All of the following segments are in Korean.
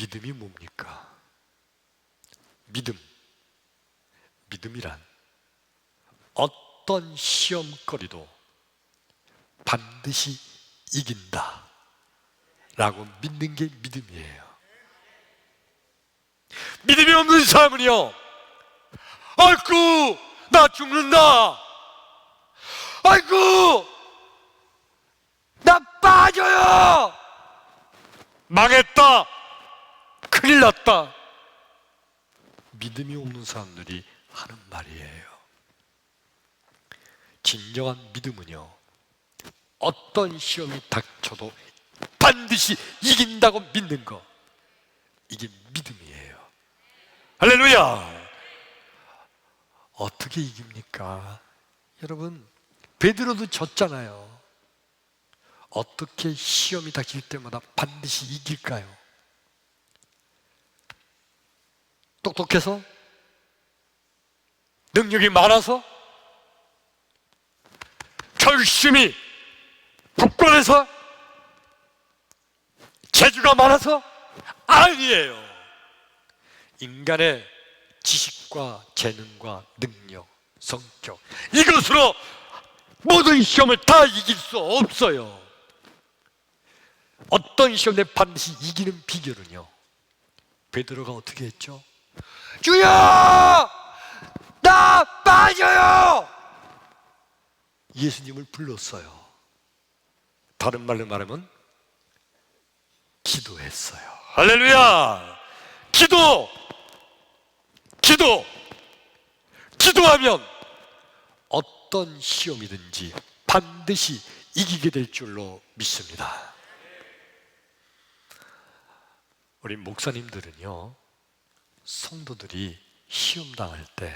믿음이 뭡니까? 믿음. 믿음이란 어떤 시험거리도 반드시 이긴다. 라고 믿는 게 믿음이에요. 믿음이 없는 사람은요, 아이고, 나 죽는다! 아이고, 나 빠져요! 망했다! 났다! 믿음이 없는 사람들이 하는 말이에요. 진정한 믿음은요, 어떤 시험이 닥쳐도 반드시 이긴다고 믿는 거. 이게 믿음이에요. 할렐루야! 어떻게 이깁니까? 여러분, 베드로도 졌잖아요. 어떻게 시험이 닥칠 때마다 반드시 이길까요? 똑똑해서? 능력이 많아서? 결심이 굳건해서? 재주가 많아서? 아니에요. 인간의 지식과 재능과 능력, 성격 이것으로 모든 시험을 다 이길 수 없어요. 어떤 시험에 반드시 이기는 비결은요. 베드로가 어떻게 했죠? 주여! 나 빠져요! 예수님을 불렀어요. 다른 말로 말하면 기도했어요. 할렐루야! 기도! 기도! 기도하면 어떤 시험이든지 반드시 이기게 될 줄로 믿습니다. 우리 목사님들은요, 성도들이 시험 당할 때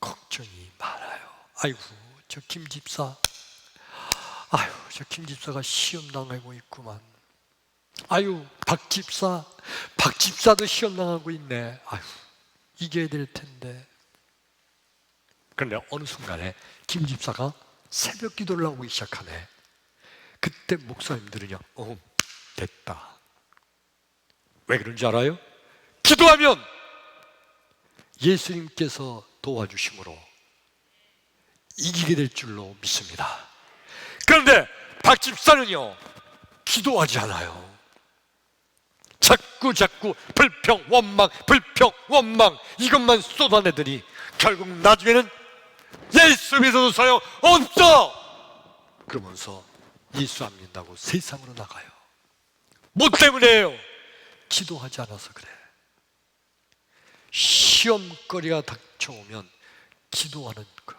걱정이 많아요. 아이고, 저 김집사, 아유, 저 김집사가 시험 당하고 있구만. 아유, 박집사, 박집사도 시험 당하고 있네. 아유, 이겨야 될 텐데. 그런데 어느 순간에 김집사가 새벽 기도를 하고 시작하네. 그때 목사님들은요, 어, 됐다. 왜 그런지 알아요? 기도하면 예수님께서 도와주심으로 이기게 될 줄로 믿습니다. 그런데 박 집사는요, 기도하지 않아요. 자꾸 자꾸 불평, 원망, 불평, 원망 이것만 쏟아내더니 결국 나중에는 예수 믿어도 소용 없어! 그러면서 예수 안 믿는다고 세상으로 나가요. 뭐 때문에요? 기도하지 않아서 그래. 시험거리가 닥쳐오면 기도하는 거.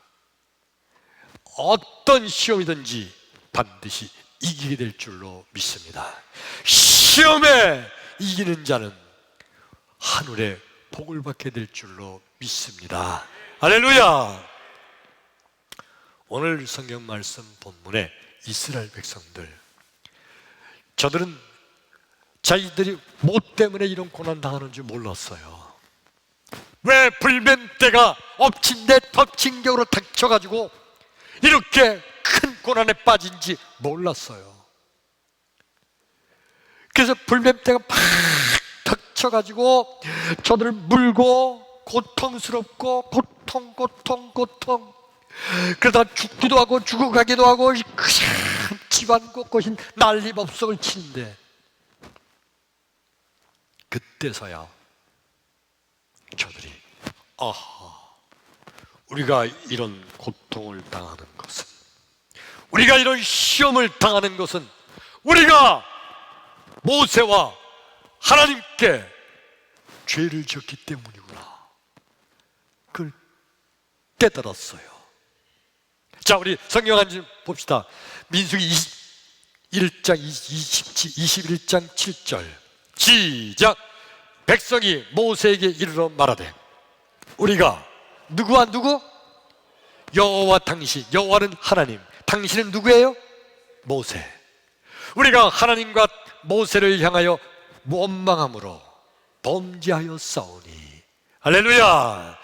어떤 시험이든지 반드시 이기게 될 줄로 믿습니다. 시험에 이기는 자는 하늘에 복을 받게 될 줄로 믿습니다. 할렐루야! 오늘 성경 말씀 본문에 이스라엘 백성들 저들은 자기들이 뭐 때문에 이런 고난 당하는 줄 몰랐어요. 왜 불면대가 엎친 데 덮친 격으로 닥쳐가지고 이렇게 큰 고난에 빠진지 몰랐어요. 그래서 불면대가 막 닥쳐가지고 저들을 물고 고통스럽고 고통 고통 고통 그러다 죽기도 하고 죽어가기도 하고 집안 곳곳이 난리법석을 치는데 그때서야 저들이 아하 우리가 이런 고통을 당하는 것은 우리가 이런 시험을 당하는 것은 우리가 모세와 하나님께 죄를 지었기 때문이구나. 그걸 깨달았어요. 자 우리 성경 한 줄 봅시다. 민수기 21장 27, 21장 7절. 시작! 백성이 모세에게 이르러 말하되 우리가 누구와 누구? 여호와 당신 여호와는 하나님. 당신은 누구예요? 모세. 우리가 하나님과 모세를 향하여 원망함으로 범죄하여 싸우니. 할렐루야!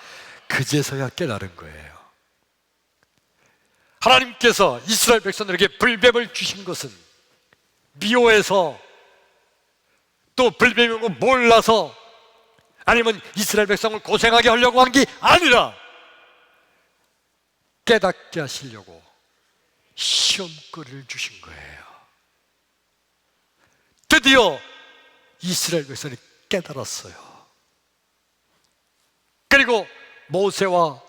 그제서야 깨달은 거예요. 하나님께서 이스라엘 백성들에게 불뱀을 주신 것은 미호에서 또 불뱀인 거 몰라서 아니면 이스라엘 백성을 고생하게 하려고 한 게 아니라 깨닫게 하시려고 시험거리를 주신 거예요. 드디어 이스라엘 백성이 깨달았어요. 그리고 모세와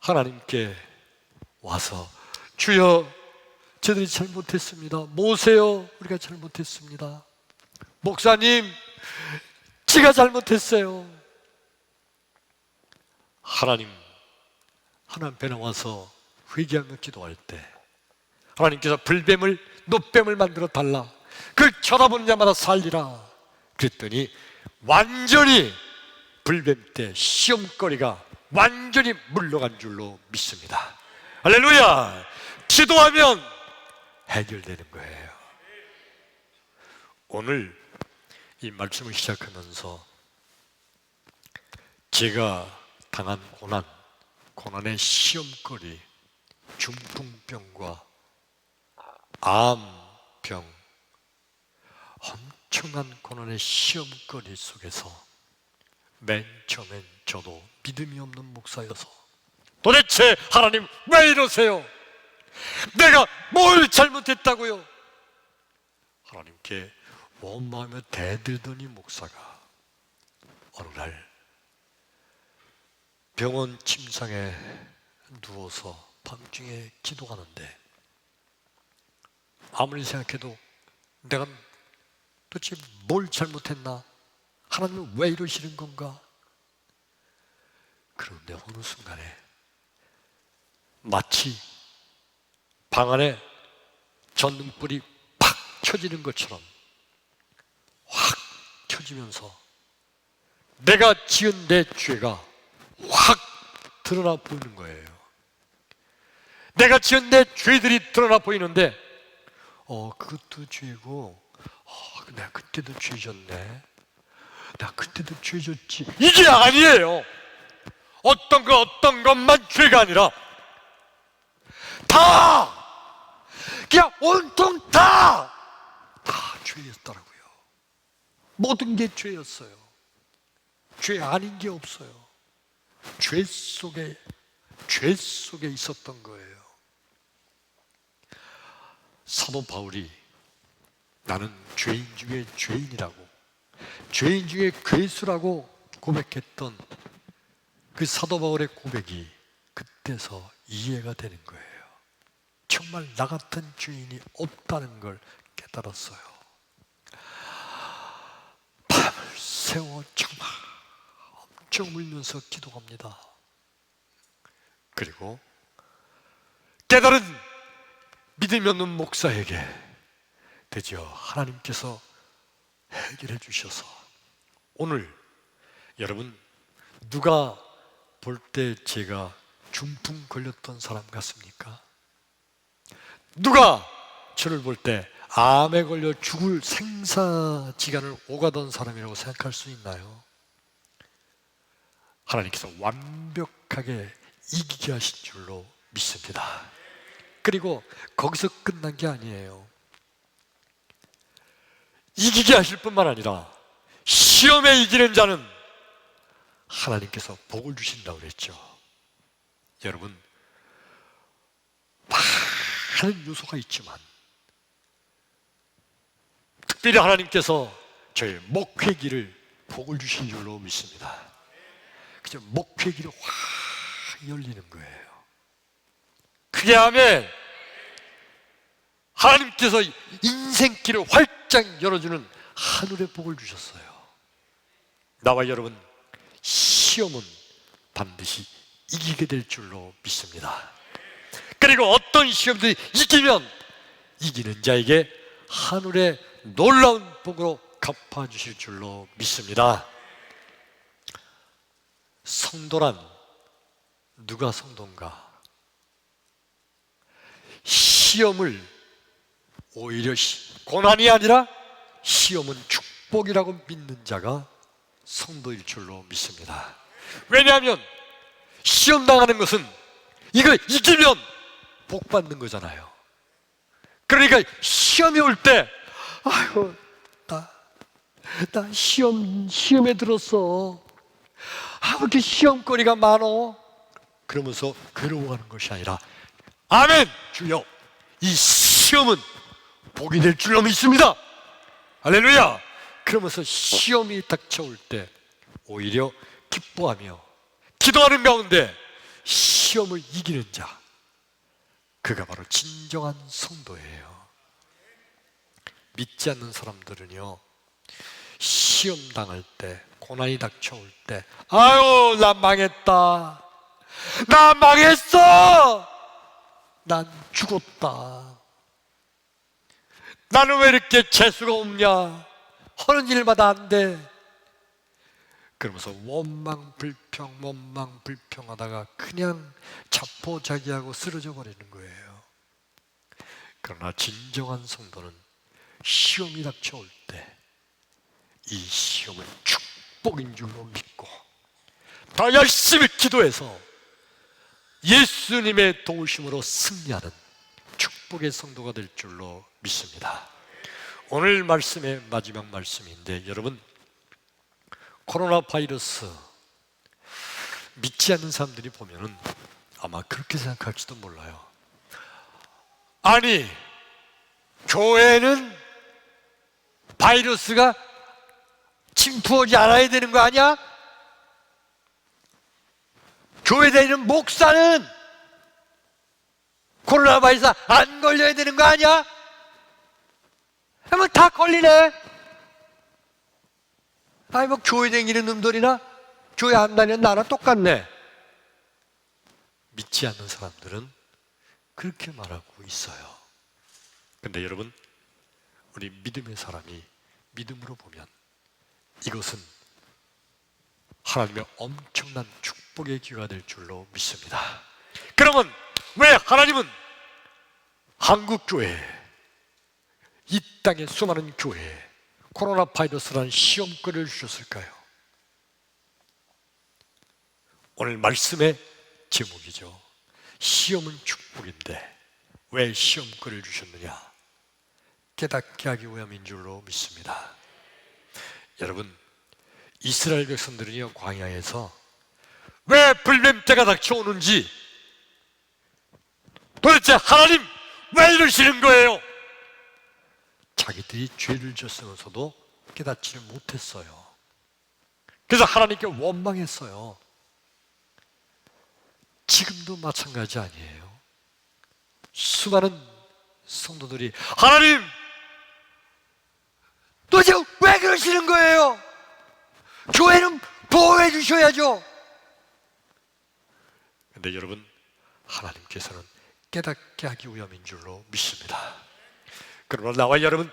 하나님께 와서 주여 저들이 잘못했습니다. 모세요 우리가 잘못했습니다. 목사님 지가 잘못했어요. 하나님 하나님 배 나와서 회개하며 기도할 때 하나님께서 불뱀을 노뱀을 만들어 달라. 그걸 쳐다보는 자마다 살리라. 그랬더니 완전히 불뱀 때 시험거리가 완전히 물러간 줄로 믿습니다. 할렐루야! 기도하면 해결되는 거예요. 오늘 이 말씀을 시작하면서 제가 당한 고난 고난의 시험거리 중풍병과 암병 엄청난 고난의 시험거리 속에서 맨 처음엔 저도 믿음이 없는 목사여서 도대체 하나님 왜 이러세요? 내가 뭘 잘못했다고요? 하나님께 온 마음에 대들더니 목사가 어느 날 병원 침상에 누워서 밤중에 기도하는데 아무리 생각해도 내가 도대체 뭘 잘못했나? 하나님은 왜 이러시는 건가? 그런데 어느 순간에 마치 방 안에 전등불이 팍 켜지는 것처럼 확 켜지면서 내가 지은 내 죄가 확 드러나 보이는 거예요. 내가 지은 내 죄들이 드러나 보이는데, 어, 그것도 죄고, 어, 내가 그때도 죄졌네. 나 그때도 죄졌지. 이게 아니에요. 어떤 거, 어떤 것만 죄가 아니라, 다! 그냥 온통 다! 다 죄였더라고요. 모든 게 죄였어요. 죄 아닌 게 없어요. 죄 속에 죄 속에 있었던 거예요. 사도 바울이 나는 죄인 중에 죄인이라고 죄인 중에 괴수라고 고백했던 그 사도 바울의 고백이 그때서 이해가 되는 거예요. 정말 나 같은 죄인이 없다는 걸 깨달았어요. 새워 정말 엄청 울면서 기도합니다. 그리고 깨달은 믿음이 없는 목사에게 드디어 하나님께서 해결해 주셔서 오늘 여러분 누가 볼 때 제가 중풍 걸렸던 사람 같습니까? 누가 저를 볼 때 암에 걸려 죽을 생사지간을 오가던 사람이라고 생각할 수 있나요? 하나님께서 완벽하게 이기게 하신 줄로 믿습니다. 그리고 거기서 끝난 게 아니에요. 이기게 하실 뿐만 아니라 시험에 이기는 자는 하나님께서 복을 주신다고 그랬죠. 여러분, 많은 요소가 있지만 특별히 하나님께서 저희 목회기를 복을 주신 줄로 믿습니다. 그저 목회기를 확 열리는 거예요. 그게 하면 하나님께서 인생길을 활짝 열어주는 하늘의 복을 주셨어요. 나와 여러분 시험은 반드시 이기게 될 줄로 믿습니다. 그리고 어떤 시험들이 이기면 이기는 자에게 하늘의 놀라운 복으로 갚아주실 줄로 믿습니다. 성도란 누가 성도인가? 시험을 오히려 시- 고난이 아니라 시험은 축복이라고 믿는 자가 성도일 줄로 믿습니다. 왜냐하면 시험 당하는 것은 이거 이기면 복 받는 거잖아요. 그러니까 시험이 올 때, 아이고, 나나 시험 시험에 들었어. 아, 왜 이렇게 시험거리가 많어? 그러면서 괴로워하는 것이 아니라 아멘 주여 이 시험은 복이 될 줄로 믿습니다. 할렐루야. 그러면서 시험이 닥쳐올 때 오히려 기뻐하며 기도하는 가운데 시험을 이기는 자 그가 바로 진정한 성도예요. 믿지 않는 사람들은요 시험 당할 때 고난이 닥쳐올 때 아유 나 망했다. 나 망했어. 난 죽었다. 나는 왜 이렇게 재수가 없냐? 하는 일마다 안 돼. 그러면서 원망 불평 원망 불평하다가 그냥 자포자기하고 쓰러져 버리는 거예요. 그러나 진정한 성도는 시험이 닥쳐올 때 이 시험은 축복인 줄로 믿고 더 열심히 기도해서 예수님의 도우심으로 승리하는 축복의 성도가 될 줄로 믿습니다. 오늘 말씀의 마지막 말씀인데 여러분 코로나 바이러스 믿지 않는 사람들이 보면은 아마 그렇게 생각할지도 몰라요. 아니 교회는 바이러스가 침투하지 않아야 되는 거 아니야? 교회 다니는 목사는 코로나 바이러스 안 걸려야 되는 거 아니야? 하면 다 걸리네. 아니 뭐 교회 다니는 놈들이나 교회 안 다니는 나랑 똑같네. 믿지 않는 사람들은 그렇게 말하고 있어요. 근데 여러분, 우리 믿음의 사람이 믿음으로 보면 이것은 하나님의 엄청난 축복의 기회가 될 줄로 믿습니다. 그러면 왜 하나님은 한국 교회, 이 땅의 수많은 교회에 코로나 바이러스라는 시험거리를 주셨을까요? 오늘 말씀의 제목이죠. 시험은 축복인데 왜 시험거리를 주셨느냐? 깨닫게 하기 위함인 줄로 믿습니다. 여러분, 이스라엘 백성들은요, 광야에서 왜 불뱀 때가 닥쳐오는지 도대체 하나님 왜 이러시는 거예요? 자기들이 죄를 졌으면서도 깨닫지를 못했어요. 그래서 하나님께 원망했어요. 지금도 마찬가지 아니에요. 수많은 성도들이 하나님 도대체 왜 그러시는 거예요? 교회는 보호해 주셔야죠. 근데 여러분 하나님께서는 깨닫게 하기 위함인 줄로 믿습니다. 그러나 나와 여러분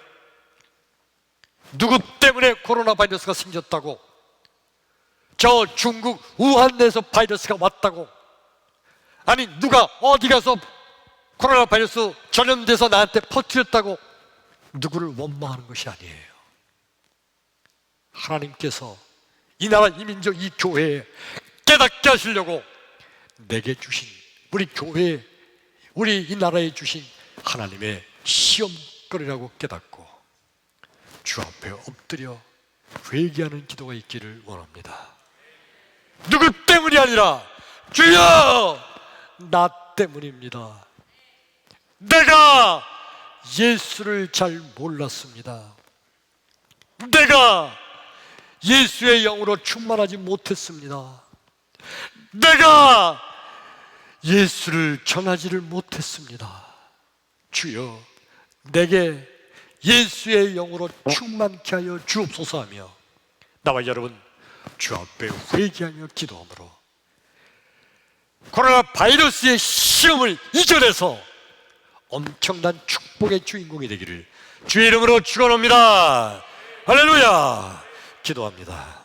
누구 때문에 코로나 바이러스가 생겼다고 저 중국 우한에서 바이러스가 왔다고 아니 누가 어디 가서 코로나 바이러스 전염돼서 나한테 퍼뜨렸다고 누구를 원망하는 것이 아니에요. 하나님께서 이 나라 이 민족 이 교회에 깨닫게 하시려고 내게 주신 우리 교회 우리 이 나라에 주신 하나님의 시험거리라고 깨닫고 주 앞에 엎드려 회개하는 기도가 있기를 원합니다. 누구 때문이 아니라 주여 나 때문입니다. 내가 예수를 잘 몰랐습니다. 내가 예수의 영으로 충만하지 못했습니다. 내가 예수를 전하지를 못했습니다. 주여, 내게 예수의 영으로 충만케 하여 주옵소서 하며 나와 여러분 주 앞에 회개하며 기도함으로 코로나 바이러스의 시험을 이겨내서 엄청난 축복의 주인공이 되기를 주의 이름으로 축원합니다. 할렐루야. 기도합니다.